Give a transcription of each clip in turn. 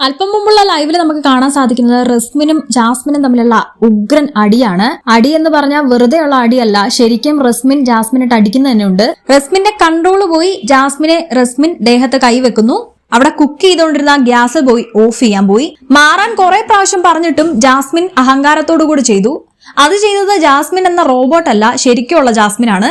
അല്പം മുമ്പുള്ള ലൈവിൽ നമുക്ക് കാണാൻ സാധിക്കുന്നത് റസ്മിനും ജാസ്മിനും തമ്മിലുള്ള ഉഗ്രൻ അടിയാണ്. അടി എന്ന് പറഞ്ഞാൽ വെറുതെ ഉള്ള അടിയല്ല ശരിക്കും റസ്മിൻ ജാസ്മിനിട്ട് അടിക്കുന്ന തന്നെയുണ്ട് റസ്മിന്റെ കൺട്രോൾ പോയി ജാസ്മിനെ റസ്മിൻ ദേഹത്ത് കൈവെക്കുന്നു. അവിടെ കുക്ക് ചെയ്തുകൊണ്ടിരുന്ന ഗ്യാസ് പോയി ഓഫ് ചെയ്യാൻ പോയി. മാറാൻ കുറെ പ്രാവശ്യം പറഞ്ഞിട്ടും ജാസ്മിൻ അഹങ്കാരത്തോടു കൂടി ചെയ്തു. അത് ചെയ്തത് ജാസ്മിൻ എന്ന റോബോട്ട് അല്ല ശരിക്കുള്ള ജാസ്മിൻ ആണ്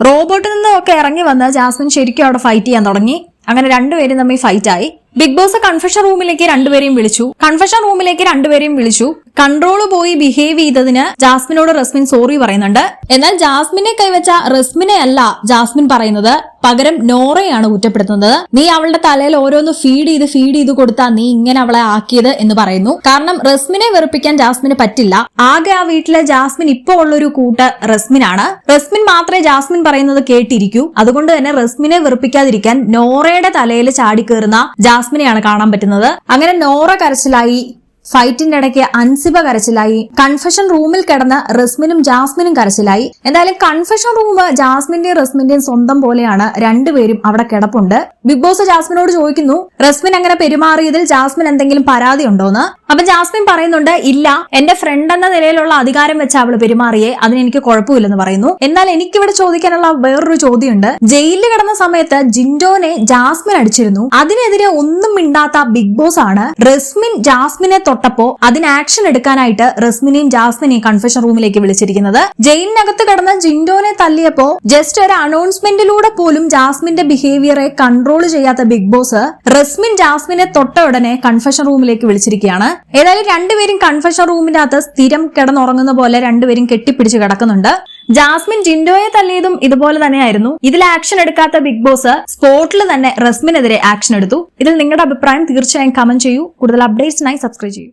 റോബോട്ടിൽ നിന്നൊക്കെ ഇറങ്ങി വന്ന് ജാസ്മിൻ ശരിക്കും അവിടെ ഫൈറ്റ് ചെയ്യാൻ തുടങ്ങി. അങ്ങനെ രണ്ടുപേരും തമ്മിൽ ഫൈറ്റ് ആയി. ബിഗ് ബോസ് കൺഫെഷൻ റൂമിലേക്ക് രണ്ടുപേരെയും വിളിച്ചു. കൺഫെഷൻ റൂമിലേക്ക് രണ്ടുപേരെയും വിളിച്ചു. കൺട്രോൾ പോയി ബിഹേവ് ചെയ്തതിന് ജാസ്മിനോട് റസ്മിൻ സോറി പറയുന്നുണ്ട്. എന്നാൽ ജാസ്മിനെ കൈവച്ച റസ്മിനെ അല്ല ജാസ്മിൻ പറയുന്നത്. പകരം നോറയാണ് കുറ്റപ്പെടുത്തുന്നത്. നീ അവളുടെ തലയിൽ ഓരോന്ന് ഫീഡ് ചെയ്ത് ഫീഡ് ചെയ്ത് കൊടുത്താ നീ ഇങ്ങനെ അവളെ ആക്കിയത് എന്ന് പറയുന്നു. കാരണം റസ്മിനെ വെറുപ്പിക്കാൻ ജാസ്മിന് പറ്റില്ല. ആകെ ആ വീട്ടിലെ ജാസ്മിൻ ഇപ്പോ ഉള്ളൊരു കൂട്ട് റസ്മിനാണ്. റസ്മിൻ മാത്രമേ ജാസ്മിൻ പറയുന്നത് കേട്ടിരിക്കൂ. അതുകൊണ്ട് തന്നെ റസ്മിനെ വെറുപ്പിക്കാതിരിക്കാൻ നോറയുടെ തലയിൽ ചാടിക്കേറുന്ന ജാസ്മിനെയാണ് കാണാൻ പറ്റുന്നത്. അങ്ങനെ നോറ കരച്ചിലായി ഫൈറ്റിന്റെ ഇടയ്ക്ക് അൻസിബ കരച്ചിലായി. കൺഫഷൻ റൂമിൽ കിടന്ന് റസ്മിനും ജാസ്മിനും കരച്ചിലായി. എന്തായാലും കൺഫഷൻ റൂം ജാസ്മിന്റെയും റസ്മിന്റെയും സ്വന്തം പോലെയാണ് രണ്ടുപേരും അവിടെ കിടപ്പുണ്ട്. ബിഗ് ബോസ് ജാസ്മിനോട് ചോദിക്കുന്നു റസ്മിൻ അങ്ങനെ പെരുമാറിയതിൽ ജാസ്മിൻ എന്തെങ്കിലും പരാതി ഉണ്ടോന്ന്? അപ്പൊ ജാസ്മിൻ പറയുന്നുണ്ട് ഇല്ല എന്റെ ഫ്രണ്ട് എന്ന നിലയിലുള്ള അധികാരം വെച്ച് അവൾ പെരുമാറിയേ അതിന് എനിക്ക് കുഴപ്പമില്ലെന്ന് പറയുന്നു. എന്നാൽ എനിക്കിവിടെ ചോദിക്കാനുള്ള വേറൊരു ചോദ്യമുണ്ട്. ജയിലിൽ കിടന്ന സമയത്ത് ജിൻഡോനെ ജാസ്മിൻ അടിച്ചിരുന്നു. അതിനെതിരെ ഒന്നും മിണ്ടാത്ത ബിഗ് ബോസ് ആണ്. റസ്മിൻ ജാസ്മിനെ തൊട്ടപ്പോ അതിന് ആക്ഷൻ എടുക്കാനായിട്ട് റസ്മിനെയും ജാസ്മിനെയും കൺഫെഷൻ റൂമിലേക്ക് വിളിച്ചിരിക്കുന്നത്. ജയിലിനകത്ത് കിടന്ന ജിൻഡോനെ തല്ലിയപ്പോ ജസ്റ്റ് ഒരു അനൗൺസ്മെന്റിലൂടെ പോലും ജാസ്മിന്റെ ബിഹേവിയറെ കൺട്രോൾ ചെയ്യാത്ത ബിഗ് ബോസ് റസ്മിൻ ജാസ്മിനെ തൊട്ട ഉടനെ കൺഫെഷൻ റൂമിലേക്ക് വിളിച്ചിരിക്കുകയാണ്. ഏതായാലും രണ്ടുപേരും കൺഫഷൻ റൂമിന്റെ അകത്ത് സ്ഥിരം കിടന്നുറങ്ങുന്ന പോലെ രണ്ടുപേരും കെട്ടിപ്പിടിച്ച് കിടക്കുന്നുണ്ട്. ജാസ്മിൻ ജിൻഡോയെ തല്ലിയതും ഇതുപോലെ തന്നെയായിരുന്നു. ഇതിൽ ആക്ഷൻ എടുക്കാത്ത ബിഗ് ബോസ് സ്പോട്ടിൽ തന്നെ റസ്മിനെതിരെ ആക്ഷൻ എടുത്തു. ഇതിൽ നിങ്ങളുടെ അഭിപ്രായം തീർച്ചയായും കമന്റ് ചെയ്യൂ. കൂടുതൽ അപ്ഡേറ്റ്സിനായി സബ്സ്ക്രൈബ് ചെയ്യൂ.